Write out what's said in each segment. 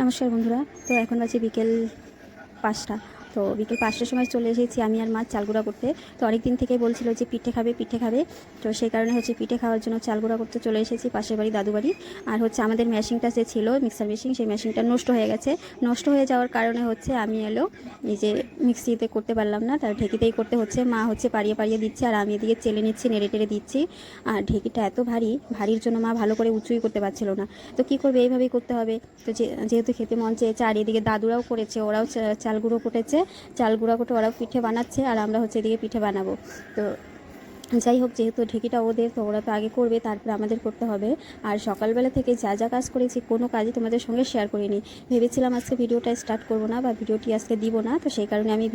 নমস্কার বন্ধুরা তো এখন বাজে বিকেল পাঁচটা। তো বিকেল পাঁচটার সময় চলে এসেছি আমি আর মা চালগুড়া করতে। তো অনেক দিন থেকেই বলছিল যে পিঠে খাবে পিঠে খাবে। তো সেই কারণে হচ্ছে পিঠে খাওয়ার জন্য চালগুড়া করতে চলে এসেছি পাশের বাড়ি দাদু বাড়ি। আর হচ্ছে আমাদের মেশিনটা যে ছিল মিক্সার মেশিন সেই মেশিনটা নষ্ট হয়ে গেছে। নষ্ট হয়ে যাওয়ার কারণে হচ্ছে আমি এলো যে মিক্সিতে করতে পারলাম না, তার ঢেকিতেই করতে হচ্ছে। মা হচ্ছে পাড়িয়ে পাড়িয়ে দিচ্ছে আর আমি এদিকে চেলে নিচ্ছি, নেড়ে টেড়ে দিচ্ছি। আর ঢেকিটা এত ভারী, ভারীর জন্য মা ভালো করে উঁচুই করতে পারছিল না। তো কী করবে, এইভাবেই করতে হবে। তো যেহেতু খেতে মন চেয়েছে, আর এদিকে দাদুরাও করেছে, ওরাও চা- চাল গুঁড়ো কুটেছে চাল গুঁড়া করে ওরাও পিঠে বানাচ্ছে আর আমরা হচ্ছে এদিকে পিঠে বানাবো। তো যাই হোক, যেহেতু ঢেকিটা ওদের, তো ওরা তো আগে করবে, তারপরে আমাদের করতে হবে। আর সকালবেলা থেকে যা যা কাজ করেছি, কোনো কাজই তোমাদের সঙ্গে শেয়ার করিনি। ভেবেছিলাম আজকে ভিডিওটা স্টার্ট করব না, বা ভিডিওটি আজকে দিব না, তো সেই কারণে আমি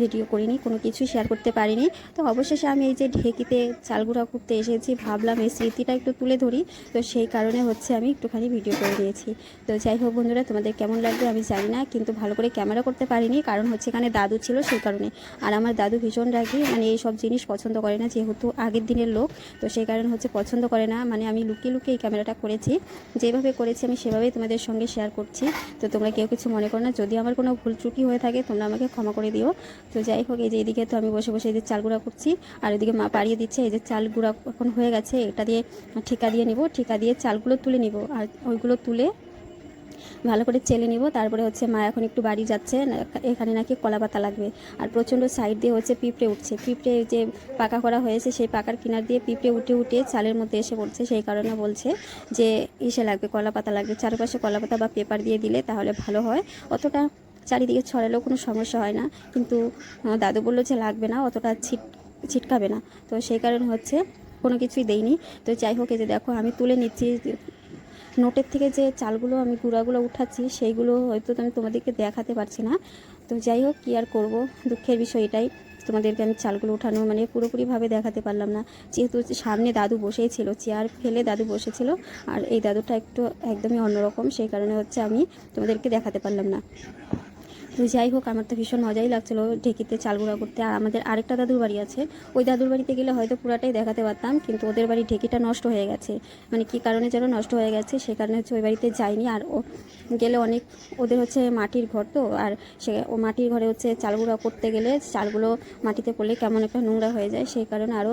ভিডিও করিনি, কোনো কিছুই শেয়ার করতে পারিনি। তো অবশেষে আমি এই যে ঢেকিতে চালগুড়া করতে এসেছি, ভাবলাম এই স্মৃতিটা একটু তুলে ধরি, তো সেই কারণে হচ্ছে আমি একটুখানি ভিডিও করে নিয়েছি। তো যাই হোক বন্ধুরা, তোমাদের কেমন লাগবে আমি জানি না, কিন্তু ভালো করে ক্যামেরা করতে পারিনি, কারণ হচ্ছে এখানে দাদু ছিল সেই কারণে। আর আমার দাদু ভীষণ রাগি মানে এই সব জিনিস পছন্দ করে না, যেহেতু আগের দিনের লোক, তো সেই কারণে হচ্ছে পছন্দ করে না। মানে আমি লুকিয়ে লুকিয়ে এই ক্যামেরাটা করেছি। যেভাবে করেছি আমি সেভাবেই তোমাদের সঙ্গে শেয়ার করছি। তো তোমরা কেউ কিছু মনে করো না, যদি আমার কোনো ভুল ত্রুটি হয়ে থাকে তোমরা আমাকে ক্ষমা করে দিও। তো যাই হোক, এই যে এদিকে তো আমি বসে বসে এই যে চাল গুঁড়া করছি, আর এদিকে মা পাড়িয়ে দিচ্ছে, এই যে চাল গুঁড়া এখন হয়ে গেছে, এটা দিয়ে ঠিকা দিয়ে নিব, ঠিকা দিয়ে চালগুলো তুলে নিব। আর ওইগুলো তুলে ভালো করে চেলে নিব। তারপরে হচ্ছে মা এখন একটু বাড়ি যাচ্ছে এখানে নাকি কলা পাতা লাগবে। আর প্রচণ্ড সাইড দিয়ে হচ্ছে পিঁপড়ে উঠছে। পিঁপড়ে যে পাকা করা হয়েছে, সেই পাকার কিনার দিয়ে পিঁপড়ে উঠে উঠে চালের মধ্যে এসে পড়ছে। সেই কারণে বলছে যে, ইসে লাগবে, কলা পাতা লাগবে। চারপাশে কলা পাতা বা পেপার দিয়ে দিলে তাহলে ভালো হয়। অতটা চারিদিকে ছড়ালেও কোনো সমস্যা হয় না। কিন্তু দাদু বলল যে লাগবে না, অতটা ছিট, ছিটকাবে না। তো সেই কারণে হচ্ছে কোনো কিছুই দেইনি। তো যাই হোক, এই যে দেখো, আমি তুলে নিচ্ছি নোটের থেকে যে চালগুলো আমি গুঁড়াগুলো উঠাচ্ছি, সেইগুলো হয়তো আমি তোমাদেরকে দেখাতে পারছি না। তো যাই হোক, কী আর করব? দুঃখের বিষয় এটাই। তোমাদেরকে আমি চালগুলো উঠানো মানে পুরোপুরিভাবে দেখাতে পারলাম না। যেহেতু সামনে দাদু বসেই ছিল চেয়ার ফেলে দাদু বসেছিল, আর এই দাদুটা একটু একদমই অন্যরকম, সেই কারণে হচ্ছে আমি তোমাদেরকে দেখাতে পারলাম না। যাই হোক, আমার তো ভীষণ মজাই লাগছিল ঢেকিতে চাল গুঁড়া করতে। আর আমাদের আরেকটা দাদুর বাড়ি আছে। ওই দাদুর বাড়িতে গেলে হয়তো পুরাটাই দেখাতে পারতাম, কিন্তু ওদের বাড়ি ঢেকিটা নষ্ট হয়ে গেছে। মানে কী কারণে যেন নষ্ট হয়ে গেছে, সে কারণে হচ্ছে ওই বাড়িতে যাইনি। আর ও গেলে অনেক, ওদের হচ্ছে মাটির ঘর তো, আর সে ও মাটির ঘরে হচ্ছে চাল গুঁড়া করতে গেলে চালগুলো মাটিতে পড়লে কেমন একটা নোংরা হয়ে যায়, সেই কারণে আরও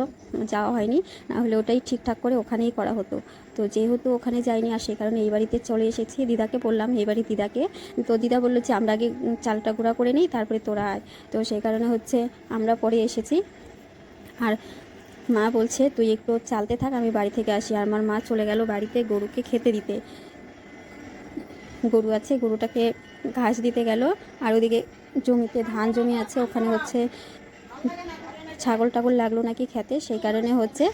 যাওয়া হয়নি। না হলে ওটাই ঠিকঠাক করে ওখানেই করা হতো। তো যেহেতু ওখানে যাইনি আর সেই কারণে এই বাড়িতে চলে এসেছি। দিদাকে বললাম, এই বাড়ি দিদাকে। তো দিদা বলল যে, আমরা আগে চালটা গুঁড়া করে নিই, তারপরে তোরা আয়। তো সেই কারণে হচ্ছে আমরা পরে এসেছি। আর মা বলছে, তুই একটু চালতে থাক, আমি বাড়ি থেকে আসি। আর আমার মা চলে গেল বাড়িতে গরুকে খেতে দিতে। গরু আছে, গরুটাকে ঘাস দিতে গেল। আর ওদিকে জমিতে ধান জমি আছে, ওখানে হচ্ছে ছাগল টাগল লাগল নাকি খেতে, সেই কারণে হচ্ছে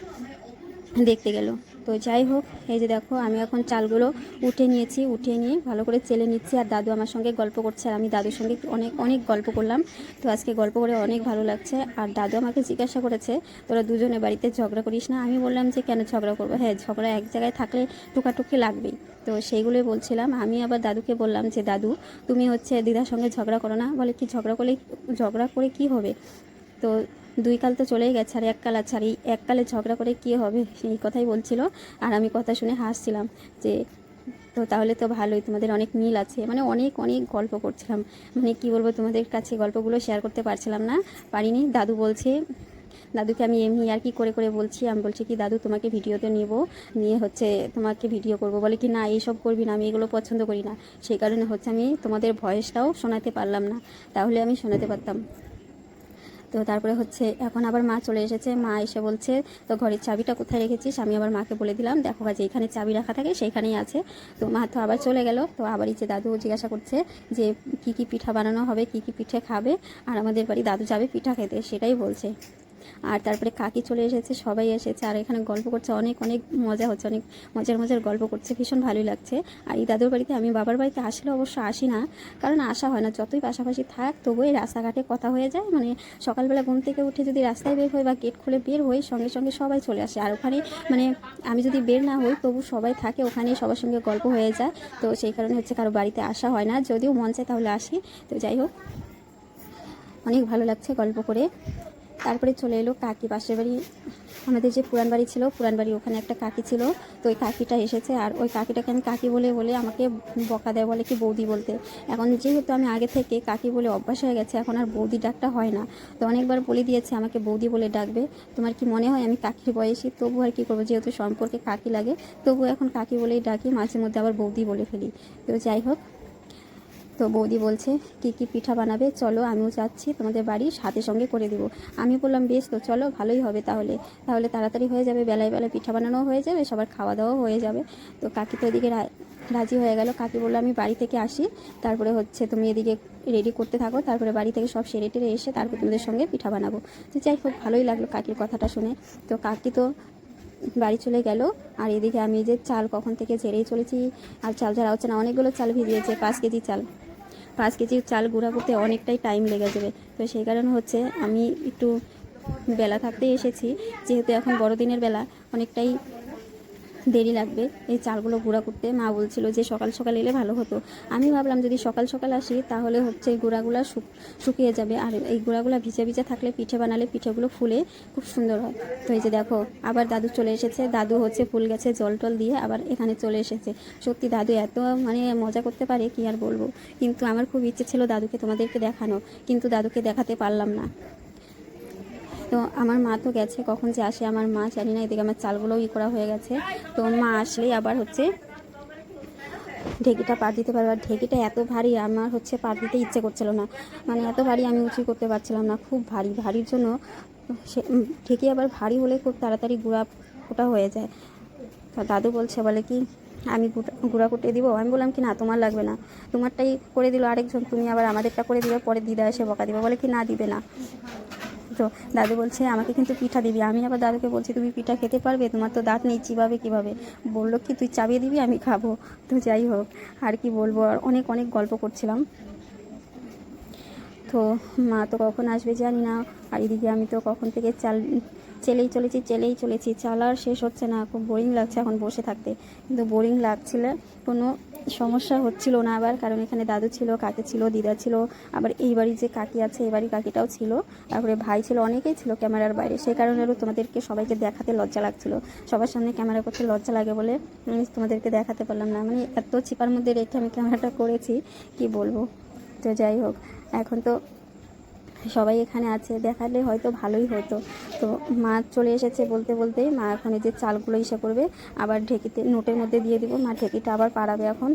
দেখতে গেল। তো যাই হোক, এই যে দেখো, আমি এখন চালগুলো উঠে নিয়েছি উঠে নিয়ে ভালো করে চেলে নিচ্ছি আর দাদু আমার সঙ্গে গল্প করছে আর আমি দাদুর সঙ্গে অনেক অনেক গল্প করলাম। তো আজকে গল্প করে অনেক ভালো লাগছে আর দাদু আমাকে জিজ্ঞাসা করেছে, তোরা দুজনে বাড়িতে ঝগড়া করিস না? আমি বললাম যে, কেন ঝগড়া করব? হ্যাঁ ঝগড়া এক জায়গায় থাকলে টুকাটুকি লাগবেই। তো সেইগুলোই বলছিলাম। আমি আবার দাদুকে বললাম যে, দাদু, তুমি হচ্ছে দিদার সঙ্গে ঝগড়া করো না। বলে, কি ঝগড়া করলে ঝগড়া করে কি হবে? তো দুই কাল তো চলেই গেছে, আর এক কাল আছে, আর এই এক কালে ঝগড়া করে কী হবে? সেই কথাই বলছিল, আর আমি কথা শুনে হাসছিলাম যে, তো তাহলে তো ভালোই, তোমাদের অনেক মিল আছে। মানে অনেক অনেক গল্প করছিলাম। মানে কি বলব, তোমাদের কাছে গল্পগুলো শেয়ার করতে পারছিলাম না, পারিনি। দাদু বলছে, দাদুকে আমি এমনি আর কি করে করে বলছি? আমি বলছি কি, দাদু, তোমাকে ভিডিওতে নিব, নিয়ে হচ্ছে তোমাকে ভিডিও করব। বলে কি, না, এইসব করবি না, আমি এগুলো পছন্দ করি না। সেই কারণে হচ্ছে আমি তোমাদের ভয়েসটাও শোনাতে পারলাম না। তাহলে আমি শোনাতে পারতাম। তো তারপরে হচ্ছে এখন আবার মা চলে এসেছে। মা এসে বলছে, তো ঘরের চাবিটা কোথায় রেখেছিস? আমি আবার মাকে বলে দিলাম, দেখো যে এখানে চাবি রাখা থাকে, সেইখানেই আছে। তো মা তো আবার চলে গেল। তো আবার ইচ্ছে দাদু জিজ্ঞাসা করছে যে, কি কি পিঠা বানানো হবে? কি কি পিঠে খাবে? আর আমাদের বাড়ি দাদু যাবে পিঠা খেতে, সেটাই বলছে। আর তারপরে কাকি চলে এসেছে, সবাই এসেছে, আর এখানে গল্প করছে, অনেক অনেক মজা হচ্ছে, অনেক মজার মজার গল্প করছে, ভীষণ ভালোই লাগছে। আর এই দাদুর বাড়িতে আমি বাবার বাড়িতে আসলে অবশ্য আসি না, কারণ আসা হয় না, যতই পাশাপাশি থাক তবুই রাস্তাঘাটে কথা হয়ে যায় মানে সকালবেলা ঘুম থেকে উঠে যদি রাস্তায় বের হই বা গেট খুলে বের হই, সঙ্গে সঙ্গে সবাই চলে আসে। আর ওখানে মানে আমি যদি বের না হই, তবু সবাই থাকে, ওখানেই সবার সঙ্গে গল্প হয়ে যায়। তো সেই কারণে হচ্ছে কারও বাড়িতে আসা হয় না, যদিও মন চায় তাহলে আসি। তো যাই হোক, অনেক ভালো লাগছে গল্প করে। তারপরে চলে এলো কাকি পাশের বাড়ি। আমাদের যে পুরান বাড়ি ছিল, পুরান বাড়ি ওখানে একটা কাকি ছিল। তো ওই কাকিটা এসেছে আর ওই কাকিটাকে আমি কাকি বলে বলে আমাকে বকা দেয়, বলে কি বৌদি বলতে। এখন যেহেতু আমি আগে থেকে কাকি বলে অভ্যাস হয়ে গেছে, এখন আর বৌদি ডাকটা হয় না। তো অনেকবার বলে দিয়েছে আমাকে বৌদি বলে ডাকবে। তোমার কি মনে হয় আমি কাকির বয়সী? তবু আর কী করব, যেহেতু সম্পর্কে কাকি লাগে, তবু এখন কাকি বলেই ডাকি, মাঝে মধ্যে আবার বৌদি বলে ফেলি। তো যাই হোক তো বৌদি বলছে, কি কি পিঠা বানাবে? চলো, আমিও চাচ্ছি তোমাদের বাড়ি সাথে সঙ্গে করে দিব। আমি বললাম, বেশ তো, চলো, ভালোই হবে তাহলে। তাহলে তাড়াতাড়ি হয়ে যাবে, বেলায় বেলায় পিঠা বানানোও হয়ে যাবে, সবার খাওয়া দাওয়াও হয়ে যাবে। তো কাকি তো এদিকে রাজি হয়ে গেল। কাকি বলল, আমি বাড়ি থেকে আসি, তারপরে হচ্ছে তুমি এদিকে রেডি করতে থাকো, তারপরে বাড়ি থেকে সব সেরে টেরে এসে তারপর তোমাদের সঙ্গে পিঠা বানাবো। তো যাই হোক, ভালোই লাগল কাকির কথাটা শুনে। তো কাকি তো বাড়ি চলে গেল। আর এদিকে আমি যে চাল কখন থেকে ঝেড়েই চলেছি, আর চাল ঝাড়া হচ্ছে না, অনেকগুলো চাল ভিজিয়েছে, পাঁচ কেজি চাল। পাঁচ কেজি চাল গুঁড়া করতে অনেকটাই টাইম লেগে যাবে। তো সেই কারণে হচ্ছে আমি একটু বেলা থাকতেই এসেছি, যেহেতু এখন বড়দিনের বেলা, অনেকটাই দেরি লাগবে। এই চালগুলো গুঁড়া করতে মা বলছিল যে সকাল সকাল এলে ভালো হতো। আমি ভাবলাম যদি সকাল সকাল আসি তাহলে হচ্ছে এই গুঁড়াগুলো শুক- শুকিয়ে যাবে। আর এই গুঁড়াগুলো ভিজে ভিজে থাকলে পিঠে বানালে পিঠেগুলো ফুলে খুব সুন্দর হয়। তো এই যে দেখো, আবার দাদু চলে এসেছে। দাদু হচ্ছে ফুল গেছে জল টল দিয়ে আবার এখানে চলে এসেছে। সত্যি দাদু এত মানে মজা করতে পারে, কি আর বলব? কিন্তু আমার খুব ইচ্ছে ছিল দাদুকে তোমাদেরকে দেখানো, কিন্তু দাদুকে দেখাতে পারলাম না। তো আমার মা তো গেছে, কখন যে আসে আমার মা জানি না, এদিকে আমার চালগুলোও ই করা হয়ে গেছে। তো মা আসলেই আবার হচ্ছে ঢেকিটা পার দিতে পারবে। আর ঢেকিটা এত ভারী, আমার হচ্ছে পার দিতে ইচ্ছে করছিল না। মানে এত ভারী আমি উঁচু করতে পারছিলাম না, খুব ভারী। ভারীর জন্য সে ঢেকি আবার ভারী হলে খুব তাড়াতাড়ি গুঁড়া ওটা হয়ে যায়। তা দাদু বলছে, বলে কি, আমি গুঁড়া- গুঁড়া কুটে দিব? আমি বললাম কি, না, তোমার লাগবে না। তোমারটাই করে দিল আরেকজন, তুমি আবার আমাদেরটা করে দিবে, পরে দিদা এসে বকা দিবে। বলে কি, না, দিবে না। তো দাদু বলছে, আমাকে কিন্তু পিঠা দিবি। আমি আবার দাদুকে বলছি, তুমি পিঠা খেতে পারবে? তোমার তো দাঁত নেই, চিবাবে কীভাবে? বলল কি, তুই চাবিয়ে দিবি, আমি খাব। তো যাই হোক, আর কি বলব, আর অনেক অনেক গল্প করছিলাম। তো মা তো কখন আসবে জানি না। আর এদিকে আমি তো কখন থেকে চাল, চেলেই চলেছি চেলেই চলেছি। চাল আর শেষ হচ্ছে না, খুব বোরিং লাগছে এখন বসে থাকতে। কিন্তু বোরিং লাগছিল, কোনো সমস্যা হচ্ছিল না আবার, কারণ এখানে দাদু ছিল, কাকি ছিল, দিদা ছিল, আবার এই বাড়ির যে কাকি আছে, এই বাড়ির কাকিটাও ছিল, তারপরে ভাই ছিল, অনেকেই ছিল ক্যামেরার বাইরে। সেই কারণেরও তোমাদেরকে সবাইকে দেখাতে লজ্জা লাগছিল। সবার সামনে ক্যামেরা করতে লজ্জা লাগে বলে আমি তোমাদেরকে দেখাতে পারলাম না। মানে এত চিপার মধ্যে রেখে আমি ক্যামেরাটা করেছি, কি বলব? তো যাই হোক এখন তো সবাই এখানে আছে, দেখালে হয়তো ভালোই হতো। তো মা চলে এসেছে বলতে বলতেই মা এখন যে চালগুলো ইসে করবে, আবার ঢেকিতে নোটের মধ্যে দিয়ে দিব। মা ঢেকিটা আবার পাড়াবে এখন।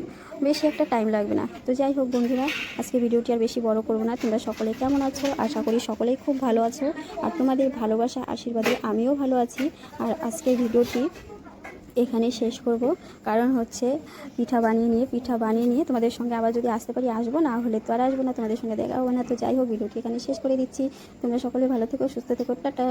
বেশি একটা টাইম লাগবে না। তো যাই হোক বন্ধুরা, আজকে ভিডিওটি আর বেশি বড় করব না। তোমরা সকলে কেমন আছো? আশা করি সকলেই খুব ভালো আছো। আর তোমাদের ভালোবাসা, আশীর্বাদে আমিও ভালো আছি। আর আজকের ভিডিওটি এখানে শেষ করব। কারণ হচ্ছে পিঠা বানিয়ে নিয়ে, পিঠা বানিয়ে নিয়ে তোমাদের সঙ্গে আবার যদি আসতে পারি, আসব। না হলে তো আর আসব না, তোমাদের সঙ্গে দেখা হবে না। তো যাই হোক ভিডিওটি এখানে শেষ করে দিচ্ছি। তোমরা সকলে ভালো থেকো, সুস্থ থেকো, টাটা।